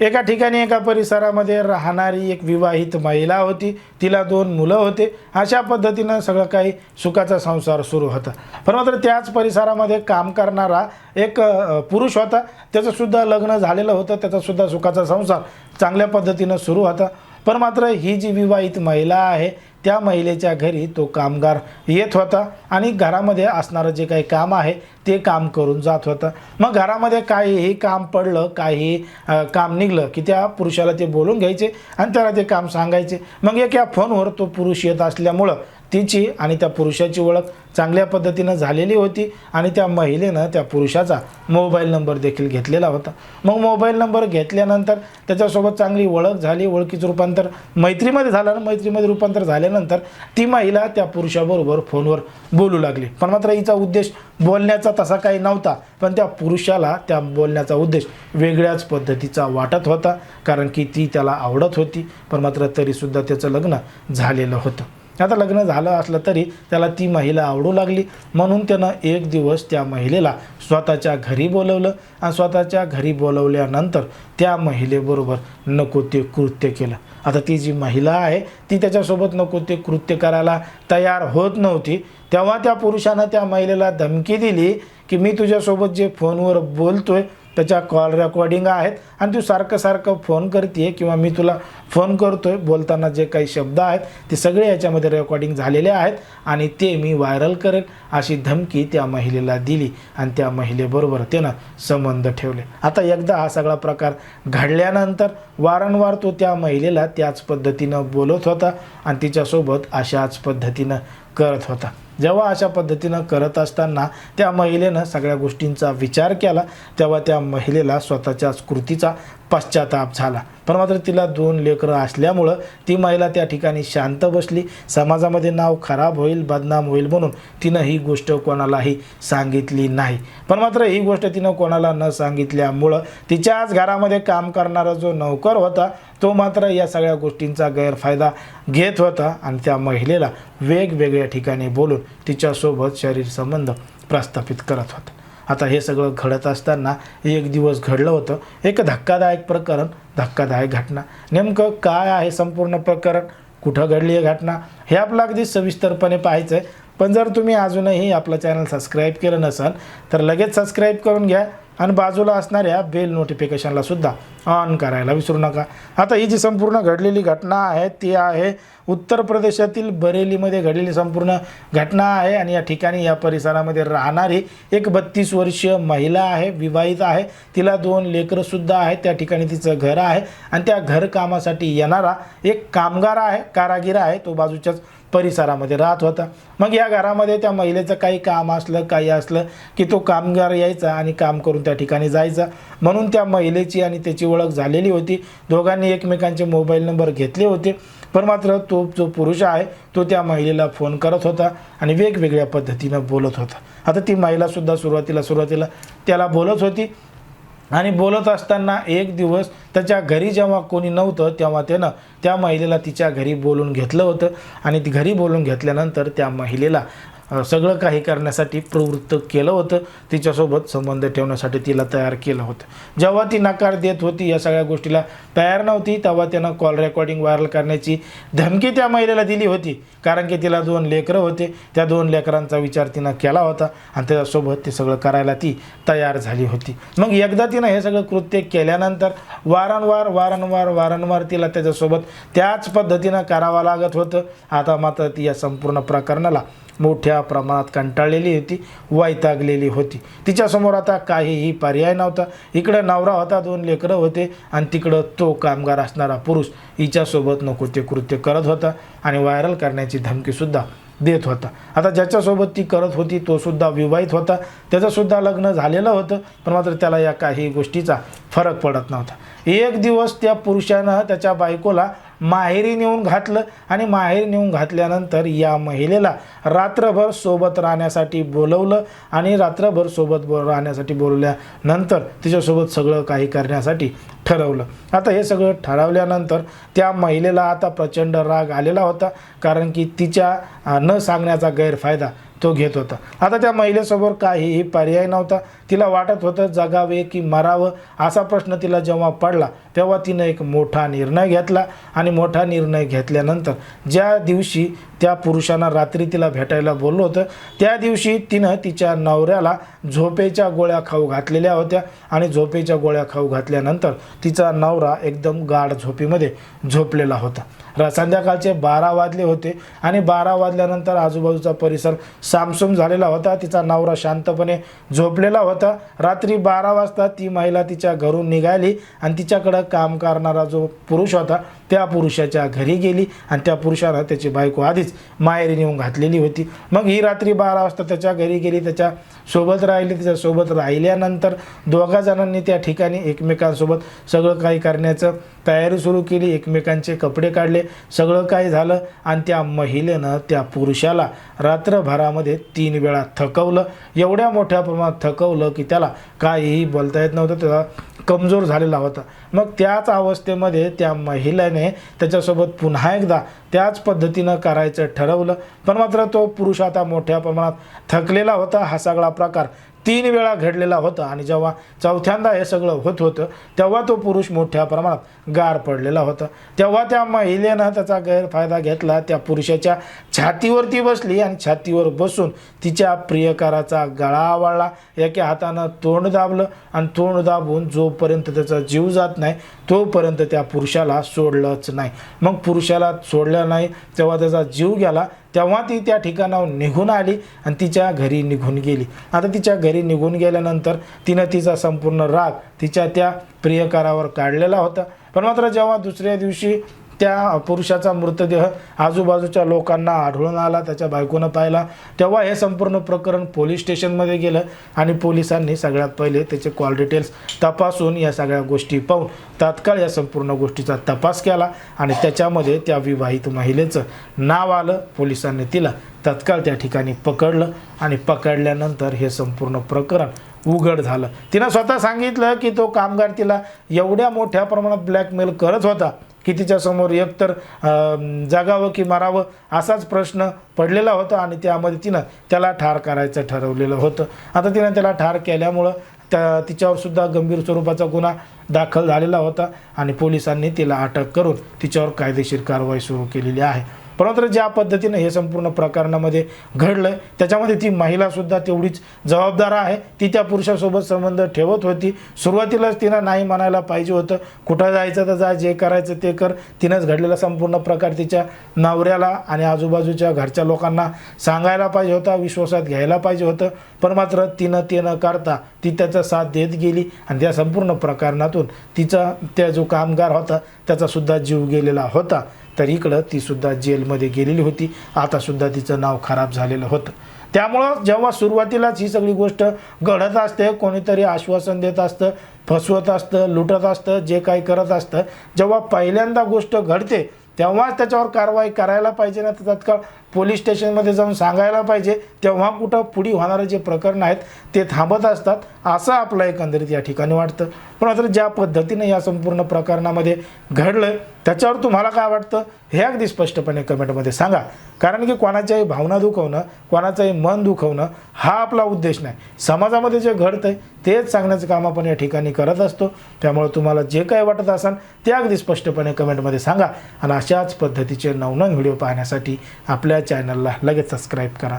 एका ठिकाणी एका परिसरामध्ये राहणारी एक विवाहित महिला होती. तिला दोन मुलं होते. अशा पद्धतीनं सगळं काही सुखाचा संसार सुरू होता. पण मात्र त्याच परिसरामध्ये काम करणारा एक पुरुष होता. त्याचंसुद्धा लग्न झालेलं होतं. त्याचासुद्धा सुखाचा संसार चांगल्या पद्धतीनं सुरू होता. पण मात्र ही जी विवाहित महिला आहे त्या महिलेच्या घरी तो कामगार येत होता आणि घरामध्ये असणारं जे काही काम आहे ते काम करून जात होतं. मग घरामध्ये काहीही काम पडलं काही काम निघलं की त्या पुरुषाला ते बोलून घ्यायचे आणि त्याला ते काम सांगायचे. मग एका फोनवर तो पुरुष येत असल्यामुळं तिची आणि त्या पुरुषाची ओळख चांगल्या पद्धतीनं झालेली होती आणि त्या महिलेनं त्या पुरुषाचा मोबाईल नंबर देखील घेतलेला होता. मग मोबाईल नंबर घेतल्यानंतर त्याच्यासोबत चांगली ओळख झाली ओळखीचं रूपांतर मैत्रीमध्ये झालं आणि मैत्रीमध्ये रूपांतर झाल्यानंतर ती महिला त्या पुरुषाबरोबर फोनवर बोलू लागली. पण मात्र हिचा उद्देश बोलण्याचा तसा काही नव्हता पण त्या पुरुषाला त्या बोलण्याचा उद्देश वेगळ्याच पद्धतीचा वाटत होता कारण की ती त्याला आवडत होती पण मात्र तरीसुद्धा त्याचं लग्न झालेलं होतं. आता लग्न झालं असलं तरी त्याला ती महिला आवडू लागली. म्हणून त्यानं एक दिवस त्या महिलेला स्वतःच्या घरी बोलवलं आणि स्वतःच्या घरी बोलवल्यानंतर त्या महिलेबरोबर नको ते कृत्य केलं. आता ती जी महिला आहे ती त्याच्यासोबत नको ते कृत्य करायला तयार होत नव्हती. तेव्हा त्या पुरुषानं त्या महिलेला धमकी दिली की मी तुझ्यासोबत जे फोनवर बोलतोय त्याच्या कॉल रेकॉर्डिंग आहेत. आणि तू सारखं सारखं फोन करते किंवा मी तुला फोन करतो आहे बोलताना जे काही शब्द आहेत ते सगळे याच्यामध्ये रेकॉर्डिंग झालेले आहेत आणि ते मी व्हायरल करेल अशी धमकी त्या महिलेला दिली आणि त्या महिलेबरोबर त्यानं संबंध ठेवले. आता एकदा हा सगळा प्रकार घडल्यानंतर वारंवार तो त्या महिलेला त्याच पद्धतीनं बोलत होता आणि तिच्यासोबत अशाच पद्धतीनं करत होता. जेव्हा अशा पद्धतीनं करत असताना त्या महिलेनं सगळ्या गोष्टींचा विचार केला तेव्हा त्या महिलेला स्वतःच्याच कृतीचा पश्चाताप झाला. पण मात्र तिला दोन लेकरं असल्यामुळं ती महिला त्या ठिकाणी शांत बसली. समाजामध्ये नाव खराब होईल बदनाम होईल म्हणून तिनं ही गोष्ट कोणालाही सांगितली नाही. पण मात्र ही गोष्ट तिनं कोणाला न सांगितल्यामुळं तिच्याच घरामध्ये काम करणारा जो नोकर होता तो मात्र या सगळ्या गोष्टींचा गैरफायदा घेत होता आणि त्या महिलेला वेगवेगळ्या ठिकाणी बोलून तिच्यासोबत शरीर संबंध प्रस्थापित करत होता. आता हे सगळं घडत असताना एक दिवस घडलं होतं. एक धक्कादायक प्रकरण धक्कादायक घटना. नेमकं काय आहे संपूर्ण प्रकरण? कुठं घडली आहे घटना? हे आपलं अगदी सविस्तरपणे पाहायचं आहे पण जर तुम्ही अजूनही आपलं चॅनल सबस्क्राईब केलं नसाल तर लगेच सबस्क्राईब करून घ्या. आणि बाजूला असणाऱ्या बेल नोटिफिकेशनला सुद्धा ऑन करायला विसरू नका. आता ही जी संपूर्ण घडलेली घटना आहे ती आहे उत्तर प्रदेशातील बरेलीमध्ये घडलेली संपूर्ण घटना आहे आणि या ठिकाणी या परिसरामध्ये राहणारी एक बत्तीस वर्षीय महिला आहे विवाहित आहे. तिला दोन लेकरंसुद्धा आहेत. त्या ठिकाणी तिचं घर आहे आणि त्या घरकामासाठी येणारा एक कामगार आहे कारागीर आहे. तो बाजूच्याच परिसरामध्ये राहत होता. मग या घरामध्ये त्या महिलेचं काही काम असलं काही असलं की तो कामगार यायचा आणि काम करून त्या ठिकाणी जायचा. म्हणून त्या महिलेची आणि त्याची ओळख झालेली होती. दोघांनी एकमेकांचे मोबाईल नंबर घेतले होते. पण मात्र तो जो पुरुष आहे तो त्या महिलेला फोन करत होता आणि वेगवेगळ्या पद्धतीनं बोलत होता. आता ती महिलासुद्धा सुरुवातीला सुरुवातीला त्याला बोलत होती. आणि बोलत असताना एक दिवस त्याच्या घरी जेव्हा कोणी नव्हतं तेव्हा त्यानं त्या महिलेला तिच्या घरी बोलून घेतलं होतं. आणि ती घरी बोलून घेतल्यानंतर त्या महिलेला सगळं काही करण्यासाठी प्रवृत्त केलं होतं. तिच्यासोबत संबंध ठेवण्यासाठी तिला तयार केलं होतं. जेव्हा ती नकार देत होती या सगळ्या गोष्टीला तयार नव्हती तेव्हा त्यानं कॉल रेकॉर्डिंग व्हायरल करण्याची धमकी त्या महिलेला दिली होती. कारण की तिला दोन लेकरं होते. त्या दोन लेकरांचा विचार तिनं केला होता आणि त्याच्यासोबत ते सगळं करायला ती तयार झाली होती. मग एकदा तिनं हे सगळं कृत्य केल्यानंतर वारंवार वारंवार वारंवार तिला त्याच्यासोबत त्याच पद्धतीनं करावं लागत होतं. आता मात्र ती या संपूर्ण प्रकरणाला मोठ्या प्रमाणात कंटाळलेली होती वैतागलेली होती. तिच्यासमोर आता काहीही पर्याय नव्हता. इकडं नवरा होता दोन लेकरं होते आणि तिकडं तो कामगार असणारा पुरुष हिच्यासोबत नको ते कृत्य करत होता आणि व्हायरल करण्याची धमकीसुद्धा देत होता. आता ज्याच्यासोबत ती करत होती तो सुद्धा विवाहित होता. त्याचंसुद्धा लग्न झालेलं होतं पण मात्र त्याला या काही गोष्टीचा फरक पडत नव्हता. एक दिवस त्या पुरुषानं त्याच्या बायकोला माहेरी नेऊन घातलं आणि माहेरी नेऊन घातल्यानंतर या महिलेला रात्रभर सोबत राहण्यासाठी बोलवलं आणि रात्रभर सोबत बो राहण्यासाठी बोलवल्यानंतर तिच्यासोबत सगळं काही करण्यासाठी ठरवलं. आता हे सगळं ठरवल्यानंतर त्या महिलेला आता प्रचंड राग आलेला होता कारण की तिच्या न सांगण्याचा गैरफायदा तो घेत होता. आता त्या महिलेसमोर काहीही पर्याय नव्हता. तिला वाटत होतं जगावे की मरावं असा प्रश्न तिला जेव्हा पडला तेव्हा तिनं एक मोठा निर्णय घेतला आणि मोठा निर्णय घेतल्यानंतर ज्या दिवशी त्या पुरुषांना रात्री तिला भेटायला बोललो होतं. त्या दिवशी तिनं तिच्या नवऱ्याला झोपेच्या गोळ्या खाऊ घातलेल्या होत्या आणि झोपेच्या गोळ्या खाऊ घातल्यानंतर तिचा नवरा एकदम गाढ झोपेमध्ये झोपलेला होता. र संध्याकाळचे बारा वाजले होते आणि बारा वाजल्यानंतर आजूबाजूचा परिसर सामसूम झालेला होता. तिचा नवरा शांतपणे झोपलेला होता. रात्री बारा वाजता ती महिला तिच्या घरून निघाली आणि तिच्याकडं काम करणारा जो पुरुष होता त्या पुरुषाच्या घरी गेली आणि त्या पुरुषानं त्याची बायको आधीच माहेरी नेऊन घातलेली होती. मग ही रात्री बारा वाजता त्याच्या घरी गेली त्याच्या सोबत राहिली त्याच्यासोबत राहिल्यानंतर दोघा जणांनी त्या ठिकाणी एकमेकांसोबत सगळं काही करण्याचं तयारी सुरू केली. एकमेकांचे कपडे काढले. सगळं काही झालं आणि त्या महिलेनं त्या पुरुषाला रात्रभरामध्ये तीन वेळा थकवलं. एवढ्या मोठ्या प्रमाणात थकवलं की त्याला काहीही बोलता येत नव्हतं. त्याला कमजोर झालेला होता. मग त्याच अवस्थेमध्ये त्या महिलेने त्याच्यासोबत पुन्हा एकदा त्याच पद्धतीनं करायचं ठरवलं. पण मात्र तो पुरुष आता मोठ्या प्रमाणात थकलेला होता. हा सगळा प्रकार तीन वेळा घडलेला होता आणि जेव्हा चौथ्यांदा हे सगळं होत होतं तेव्हा तो पुरुष मोठ्या प्रमाणात गार पडलेला होता. तेव्हा त्या महिलेनं त्याचा गैरफायदा घेतला त्या पुरुषाच्या छातीवरती बसली आणि छातीवर बसून तिच्या प्रियकाराचा गळा आवळला. एका हातानं तोंड दाबलं आणि तोंड दाबून जोपर्यंत त्याचा जीव जात नाही तोपर्यंत त्या पुरुषाला सोडलंच नाही. मग पुरुषाला सोडलं नाही तेव्हा त्याचा जीव गेला. तेव्हा ती त्या ठिकाणावर निघून आली आणि तिच्या घरी निघून गेली. आता तिच्या घरी निघून गेल्यानंतर तिनं तिचा संपूर्ण राग तिच्या त्या प्रियकारावर काढलेला होता. पण मात्र जेव्हा दुसऱ्या दिवशी त्या पुरुषाचा मृतदेह आजूबाजूच्या लोकांना आढळून आला त्याच्या बायकोनं पाहिला. तेव्हा हे संपूर्ण प्रकरण पोलीस स्टेशनमध्ये गेलं आणि पोलिसांनी सगळ्यात पहिले त्याचे कॉल डिटेल्स तपासून या सगळ्या गोष्टी पाहून तात्काळ या संपूर्ण गोष्टीचा तपास केला आणि त्याच्यामध्ये त्या विवाहित महिलेचं नाव आलं पोलिसांनी तिला तत्काळ त्या ठिकाणी पकडलं आणि पकडल्यानंतर हे संपूर्ण प्रकरण उघड झालं. तिनं स्वतः सांगितलं की तो कामगार तिला एवढ्या मोठ्या प्रमाणात ब्लॅकमेल करत होता. की तिच्यासमोर एकतर जगावं की मारावं असाच प्रश्न पडलेला होता आणि त्यामध्ये तिनं त्याला ठार करायचं ठरवलेलं होतं. आता तिनं त्याला ठार केल्यामुळं त्या तिच्यावरसुद्धा गंभीर स्वरूपाचा गुन्हा दाखल झालेला होता आणि पोलिसांनी तिला अटक करून तिच्यावर कायदेशीर कारवाई सुरू केलेली आहे. परंतु ज्या पद्धतीनं हे संपूर्ण प्रकरणामध्ये घडलं त्याच्यामध्ये ती महिलासुद्धा तेवढीच जबाबदार आहे. ती त्या पुरुषासोबत संबंध ठेवत होती. सुरुवातीलाच तिनं नाही म्हणायला पाहिजे होतं. कुठं जायचं तर जा जे करायचं ते कर. तिनंच घडलेला संपूर्ण प्रकार तिच्या नवऱ्याला आणि आजूबाजूच्या घरच्या लोकांना सांगायला पाहिजे होता विश्वासात घ्यायला पाहिजे होतं. पण मात्र तिनं ते न करता ती त्याचा साथ देत गेली आणि त्या संपूर्ण प्रकरणातून तिचा त्या जो कामगार होता त्याचासुद्धा जीव गेलेला होता. तर इकडं ती सुद्धा जेलमध्ये गेलेली होती. आता सुद्धा तिचं नाव खराब झालेलं होतं. त्यामुळं जेव्हा सुरुवातीलाच ही सगळी गोष्ट घडत असते कोणीतरी आश्वासन देत असतं फसवत असतं लुटत असतं जे काही करत असतं जेव्हा पहिल्यांदा गोष्ट घडते तेव्हाच त्याच्यावर कारवाई करायला पाहिजे ना तर तत्काळ पोलीस स्टेशनमध्ये जाऊन सांगायला पाहिजे तेव्हा कुठं पुढे होणारे जे प्रकरण आहेत ते थांबत असतात असं आपलं एकंदरीत या ठिकाणी वाटतं. पण मात्र ज्या पद्धतीनं या संपूर्ण प्रकरणामध्ये घडलं त्याच्यावर तुम्हाला काय वाटतं? हे अगदी स्पष्टपणे कमेंटमध्ये सांगा. कारण की कोणाच्याही भावना दुखवणं कोणाचंही मन दुखवणं हा आपला उद्देश नाही. समाजामध्ये जे घडतं आहे तेच सांगण्याचं काम आपण या ठिकाणी करत असतो. त्यामुळे तुम्हाला जे काही वाटत असाल ते अगदी स्पष्टपणे कमेंटमध्ये सांगा. आणि अशाच पद्धतीचे नवनवीन व्हिडिओ पाहण्यासाठी आपल्या चॅनलला लगेच सबस्क्राईब करा.